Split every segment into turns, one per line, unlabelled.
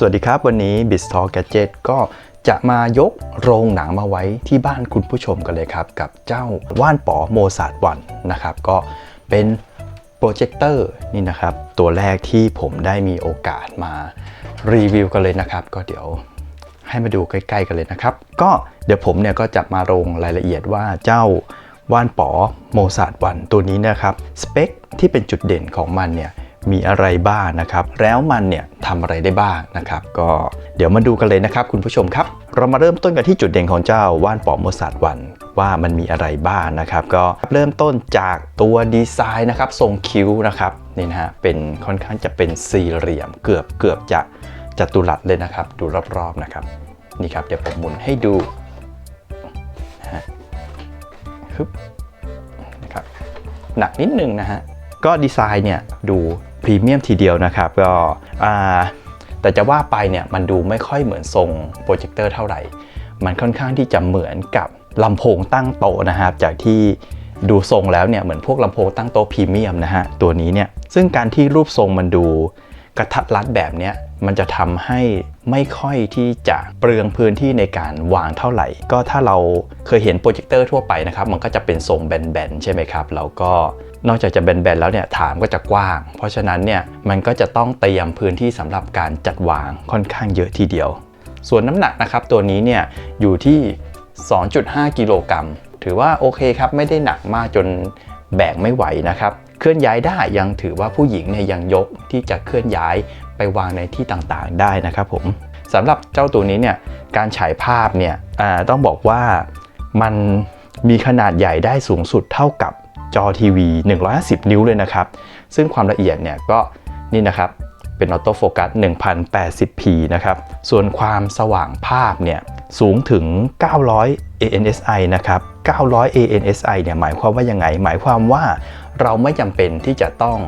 สวัสดีครับ วันนี้ b i z Talk Gadget ก็จะมายกโรงหนังมาไว้ที่บ้านคุณผู้ชมกันเลยครับ กับเจ้าว่านป๋อโมซาดวันนะครับ ก็เป็นโปรเจคเตอร์นี่นะครับ ตัวแรกที่ผมได้มีโอกาสมารีวิวกันเลยนะครับ ก็เดี๋ยวให้มาดูใกล้ๆกันเลยนะครับ ก็เดี๋ยวผมเนี่ยก็จะมาลงรายละเอียดว่าเจ้าว่านป๋อโมซาดวันตัวนี้นะครับสเปคที่เป็นจุดเด่นของมันเนี่ย มีอะไรบ้างนะครับ แล้วมันเนี่ยทำอะไรได้บ้างนะครับ ก็เดี๋ยวมาดูกันเลยนะครับ คุณผู้ชมครับ เรามาเริ่มต้นกันที่จุดเด่นของเจ้าว่านป๋อโมซาดวันว่ามันมีอะไรบ้างนะครับ ก็เริ่มต้นจากตัวดีไซน์นะครับ ทรงคิ้วนะครับนี่นะฮะเป็นค่อนข้างจะเป็นสี่เหลี่ยม เกือบเกือบจะจัตุรัสเลยนะครับ ดูรอบๆนะครับนี่ครับเดี๋ยวผมหมุนให้ดูนะฮะฮึบนะครับหนักนิดนึงนะฮะ ก็ดีไซน์เนี่ยดู รีเมียมทีเดียวนะครับก็แต่จะว่าไปเนี่ยมันดูไม่ค่อยเหมือนทรงโปรเจคเตอร์เท่าไหร่ มันค่อนข้างที่จะเหมือนกับลำโพงตั้งโต๊ะนะครับ จากที่ดูทรงแล้วเนี่ยเหมือนพวกลำโพงตั้งโต๊ะพรีเมียมนะฮะตัวนี้เนี่ยซึ่งการที่รูปทรงมันดู กระทัดรัดแบบนี้มันจะทำให้ไม่ค่อยที่จะเปลืองพื้นที่ในการวางเท่าไหร่ ก็ถ้าเราเคยเห็นโปรเจคเตอร์ทั่วไปนะครับ มันก็จะเป็นทรงแบนๆใช่ไหมครับ แล้วก็นอกจากจะแบนๆแล้วเนี่ยฐานก็จะกว้าง เพราะฉะนั้นเนี่ยมันก็จะต้องเตรียมพื้นที่สำหรับการจัดวางค่อนข้างเยอะทีเดียว ส่วนน้ำหนักนะครับตัวนี้เนี่ยอยู่ที่ 2.5 กิโลกรัมถือว่าโอเคครับไม่ได้หนักมากจนแบกไม่ไหวนะครับ เคลื่อนย้ายได้ยังถือว่าผู้หญิงเนี่ยยังยกที่จะเคลื่อนย้ายไปวางในที่ต่างๆ ได้นะครับผมสำหรับเจ้าตัวนี้เนี่ยการฉายภาพเนี่ยต้องบอกว่ามันมีขนาดใหญ่ได้สูงสุดเท่ากับจอทีวี 150 นิ้วเลยนะครับ ซึ่งความละเอียดเนี่ยก็นี่นะครับเป็นออโต้โฟกัส 1080p นะครับ ส่วนความสว่างภาพเนี่ยสูงถึง 900 ANSI นะครับ 900 ANSI เนี่ยหมายความว่ายังไง หมายความว่า เราไม่จำเป็นที่จะต้อง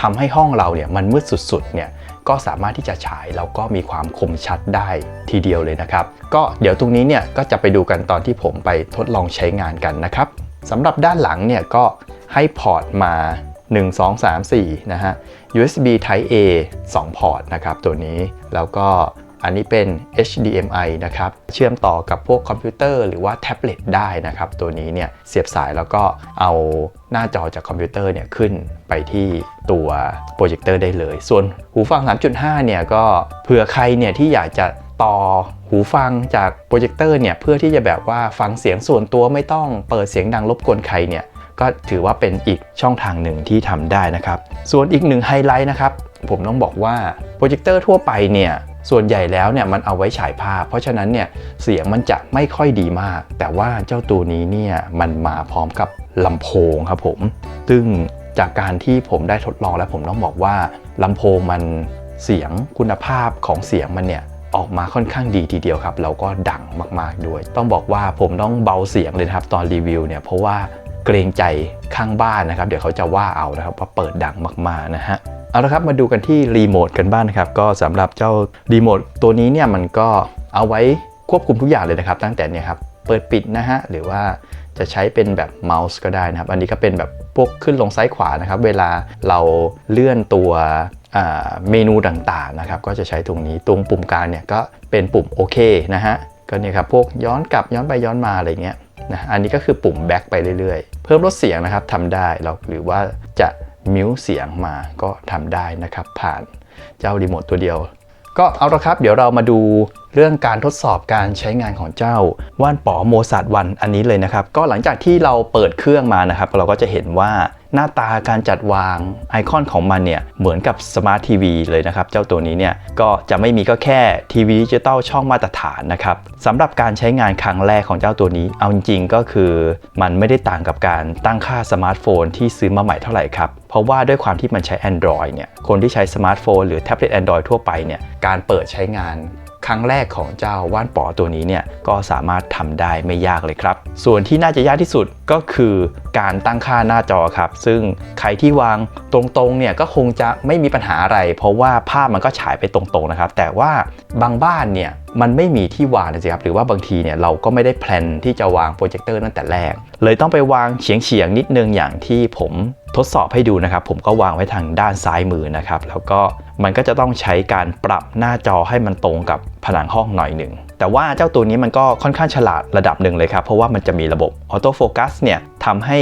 ทำให้ห้องเราเนี่ยมันมืดสุดๆเนี่ยก็สามารถที่จะฉายแล้วก็มีความคมชัดได้ทีเดียวเลยนะครับ ก็เดี๋ยวตรงนี้เนี่ยก็จะไปดูกันตอนที่ผมไปทดลองใช้งานกันนะครับสำหรับด้านหลังเนี่ยก็ให้พอร์ตมา 1 2 3 4 นะฮะ USB Type A 2 พอร์ตนะครับตัวนี้แล้วก็ อันนี้เป็น HDMI นะครับ เชื่อมต่อกับพวกคอมพิวเตอร์หรือว่าแท็บเล็ตได้นะครับ ตัวนี้เนี่ยเสียบสายแล้วก็เอาหน้าจอจากคอมพิวเตอร์เนี่ยขึ้นไปที่ตัวโปรเจคเตอร์ได้เลย ส่วนหูฟัง 3.5 เนี่ยก็เผื่อใครเนี่ยที่อยากจะต่อหูฟังจากโปรเจคเตอร์เนี่ยเพื่อที่จะแบบว่าฟังเสียงส่วนตัวไม่ต้องเปิดเสียงดังรบกวนใครเนี่ยก็ถือว่าเป็นอีกช่องทางหนึ่งที่ทำได้นะครับ ส่วนอีกหนึ่งไฮไลท์นะครับ ผมต้องบอกว่าโปรเจคเตอร์ทั่วไปเนี่ย ส่วนใหญ่แล้วเนี่ยมันเอาไว้ฉายภาพ เพราะฉะนั้นเนี่ยเสียงมันจะไม่ค่อยดีมาก แต่ว่าเจ้าตัวนี้เนี่ยมันมาพร้อมกับลำโพงครับผม ซึ่งจากการที่ผมได้ทดลองแล้วผมต้องบอกว่าลำโพงมันเสียงคุณภาพของเสียงมันเนี่ยออกมาค่อนข้างดีทีเดียวครับแล้วก็ดังมากๆด้วย ต้องบอกว่าผมต้องเบาเสียงเลยครับตอนรีวิวเนี่ยเพราะว่า เกรงใจข้างบ้านนะครับ เดี๋ยวเขาจะว่าเอานะครับว่าเปิดดังมากๆนะฮะเอาละครับมาดูกันที่รีโมทกันบ้างนะครับ ก็สำหรับเจ้ารีโมทตัวนี้เนี่ยมันก็เอาไว้ควบคุมทุกอย่างเลยนะครับ ตั้งแต่เนี่ยครับเปิดปิดนะฮะหรือว่าจะใช้เป็นแบบเมาส์ก็ได้นะครับ อันนี้ก็เป็นแบบพวกขึ้นลงซ้ายขวานะครับ เวลาเราเลื่อนตัวเมนูต่างๆนะครับ ก็จะใช้ตรงนี้ตรงปุ่มกลางเนี่ยก็เป็นปุ่มโอเคนะฮะก็เนี่ยครับพวกย้อนกลับย้อนไปย้อนมาอะไรเงี้ย นะอันนี้ก็คือปุ่มแบ็กไปเรื่อยๆ เพิ่มลดเสียงนะครับทำได้เราหรือว่าจะมิวเสียงมาก็ทำได้นะครับ ผ่านเจ้ารีโมทตัวเดียว ก็เอาละครับ เดี๋ยวเรามาดู เรื่องการทดสอบการใช้งานของเจ้าว่านป๋อโมซาดวันอันนี้เลยนะครับ ก็หลังจากที่เราเปิดเครื่องมานะครับ เราก็จะเห็นว่าหน้าตาการจัดวางไอคอนของมันเนี่ยเหมือนกับสมาร์ททีวีเลยนะครับ เจ้าตัวนี้เนี่ยก็จะไม่มีก็แค่ทีวีดิจิตอลช่องมาตรฐานนะครับสำหรับการใช้งานครั้งแรกของเจ้าตัวนี้ เอาจริงก็คือมันไม่ได้ต่างกับการตั้งค่าสมาร์ทโฟนที่ซื้อมาใหม่เท่าไหร่ครับ เพราะว่าด้วยความที่มันใช้ Android เนี่ยคนที่ใช้สมาร์ทโฟนหรือแท็บเล็ต Android ทั่วไปเนี่ยการเปิดใช้งาน รั้งแรกของเจ้าว่านป๋อตัวนี้เนี่ยก็สามารถทำได้ไม่ยากเลยครับ ส่วนที่น่าจะยากที่สุดก็คือการตั้งค่าหน้าจอครับ ซึ่งใครที่วางตรงๆเนี่ยก็คงจะไม่มีปัญหาอะไร เพราะว่าภาพมันก็ฉายไปตรงๆนะครับ แต่ว่าบางบ้านเนี่ยมันไม่มีที่วางนะสิครับหรือว่าบางทีเนี่ยเราก็ไม่ได้แพลนที่จะวางโปรเจคเตอร์ตั้งแต่แรก เลยต้องไปวางเฉียงๆนิดนึงอย่างที่ผม ทดสอบให้ดูนะครับ ผมก็วางไว้ทางด้านซ้ายมือนะครับ แล้วก็มันก็จะต้องใช้การปรับหน้าจอให้มันตรงกับผนังห้องหน่อยหนึ่งแต่ว่าเจ้าตัวนี้มันก็ค่อนข้างฉลาดระดับหนึ่งเลยครับ เพราะว่ามันจะมีระบบออโต้โฟกัสเนี่ยทำให้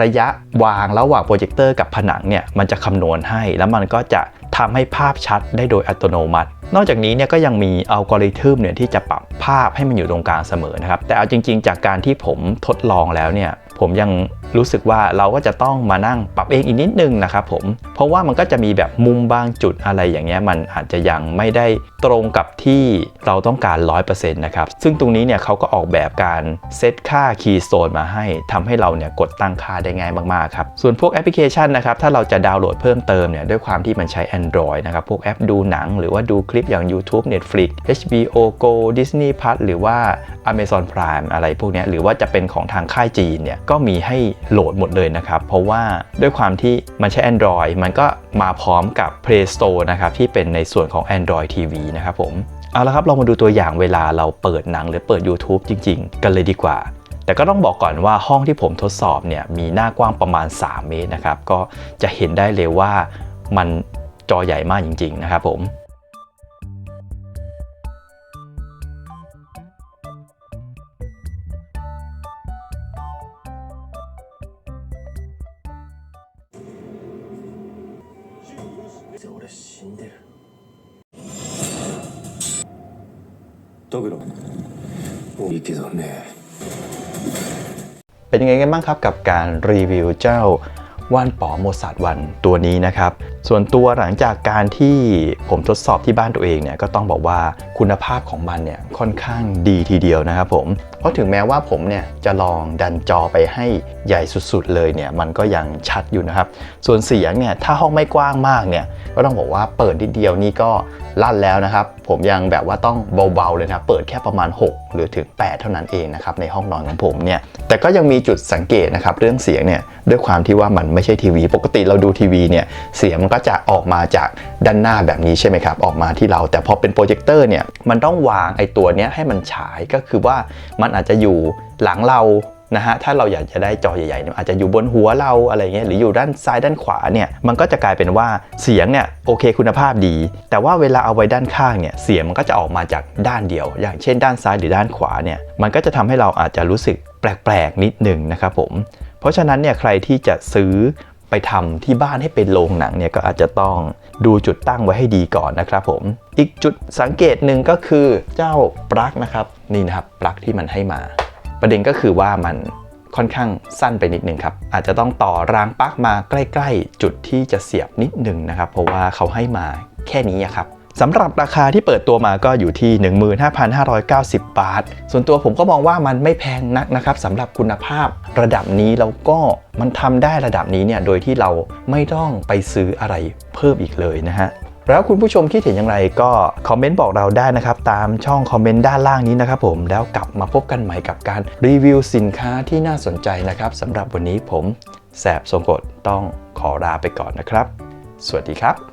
ระยะวางระหว่างโปรเจคเตอร์กับผนังเนี่ยมันจะคำนวณให้ แล้วมันก็จะทำให้ภาพชัดได้โดยอัตโนมัติ นอกจากนี้เนี่ยก็ยังมีอัลกอริทึมเนี่ยที่จะปรับภาพให้มันอยู่ตรงกลางเสมอนะครับ แต่เอาจริง ๆ จากการที่ผมทดลองแล้วเนี่ย ผมยังรู้สึกว่าเราก็จะต้องมานั่งปรับเองอีกนิดนึงนะครับผม เพราะว่ามันก็จะมีแบบมุมบางจุดอะไรอย่างเงี้ยมันอาจจะยังไม่ได้ตรงกับที่เราต้องการ 100%นะครับ ซึ่งตรงนี้เนี่ยเขาก็ออกแบบการเซตค่าคีย์โซนมาให้ทำให้เราเนี่ยกดตั้งค่าได้ง่ายมากๆครับ ส่วนพวกแอปพลิเคชันนะครับ ถ้าเราจะดาวน์โหลดเพิ่มเติมเนี่ยด้วยความที่มันใช้ Android นะครับ พวกแอปดูหนัง หรือว่าดูคลิปอย่าง YouTube Netflix HBO Go Disney Plus หรือว่า Amazon Prime อะไรพวกนี้หรือว่าจะเป็นของทางค่ายจีนเนี่ยก็มีให้โหลดหมดเลยนะครับ เพราะว่าด้วยความที่มันใช้ Android มันก็มาพร้อมกับ Play Store นะครับที่เป็นในส่วนของ Android TV นะครับผมเอาละครับเรามาดูตัวอย่างเวลาเราเปิดหนังหรือเปิด YouTube จริง ๆ กันเลยดีกว่า แต่ก็ต้องบอกก่อนว่าห้องที่ผมทดสอบเนี่ยมีหน้ากว้างประมาณ 3 เมตรนะครับ ก็จะเห็นได้เลยว่ามันจอใหญ่มากจริง ๆ นะครับผม
俺死んでるドクロいいけどね
เป็นยังไงกันบ้างครับกับการรีวิวเจ้าว่านป๋อโมซาดวันตัวนี้นะครับ ส่วนตัวหลังจากการที่ผมทดสอบที่บ้านตัวเองเนี่ยก็ต้องบอกว่าคุณภาพของมันเนี่ยค่อนข้างดีทีเดียวนะครับผม เพราะถึงแม้ว่าผมเนี่ยจะลองดันจอไปให้ใหญ่สุดๆเลยเนี่ยมันก็ยังชัดอยู่นะครับ ส่วนเสียงเนี่ยถ้าห้องไม่กว้างมากเนี่ยก็ต้องบอกว่าเปิดนิดเดียวนี่ก็ลั่นแล้วนะครับ ผมยังแบบว่าต้องเบาๆเลยนะเปิดแค่ประมาณ 6 หรือถึง 8 เท่านั้นเองนะครับในห้องนอนของผมเนี่ยแต่ก็ยังมีจุดสังเกตนะครับเรื่องเสียงเนี่ยด้วยความที่ว่ามันไม่ใช่ทีวี ปกติเราดูทีวีเนี่ยเสียงมันก็จะออกมาจากด้านหน้าแบบนี้ใช่ไหมครับ ออกมาที่เรา แต่พอเป็นโปรเจคเตอร์เนี่ย มันต้องวางไอ้ตัวเนี้ยให้มันฉาย ก็คือว่ามันอาจจะอยู่หลังเรานะฮะถ้าเราอยากจะได้จอใหญ่ๆเนี่ยอาจจะอยู่บนหัวเราอะไรเงี้ยหรืออยู่ด้านซ้ายด้านขวาเนี่ยมันก็จะกลายเป็นว่าเสียงเนี่ยโอเคคุณภาพดี แต่ว่าเวลาเอาไว้ด้านข้างเนี่ยเสียงมันก็จะออกมาจากด้านเดียว อย่างเช่นด้านซ้ายหรือด้านขวาเนี่ยมันก็จะทำให้เราอาจจะรู้สึกแปลกๆนิดหนึ่งนะครับผมเพราะฉะนั้นเนี่ยใครที่จะซื้อ ไปทำที่บ้านให้เป็นโรงหนังเนี่ยก็อาจจะต้องดูจุดตั้งไว้ให้ดีก่อนนะครับผม อีกจุดสังเกตหนึ่งก็คือเจ้าปลั๊กนะครับนี่นะครับปลั๊กที่มันให้มา ประเด็นก็คือว่ามันค่อนข้างสั้นไปนิดนึงครับ อาจจะต้องต่อรางปลั๊กมาใกล้ ๆ จุดที่จะเสียบนิดนึงนะครับ เพราะว่าเขาให้มาแค่นี้ครับ สำหรับราคาที่เปิดตัวมาก็อยู่ที่ 15,590 บาท ส่วนตัวผมก็มองว่ามันไม่แพงนักนะครับสำหรับคุณภาพระดับนี้แล้วก็มันทำได้ระดับนี้เนี่ยโดยที่เราไม่ต้องไปซื้ออะไรเพิ่มอีกเลยนะฮะแล้วคุณผู้ชมคิดเห็นอย่างไรก็คอมเมนต์บอกเราได้นะครับ ตามช่องคอมเมนต์ด้านล่างนี้นะครับผมแล้วกลับมาพบกันใหม่กับการรีวิวสินค้าที่น่าสนใจนะครับสำหรับวันนี้ผมแสบทรงกฎต้องขอลาไปก่อนนะครับ สวัสดีครับ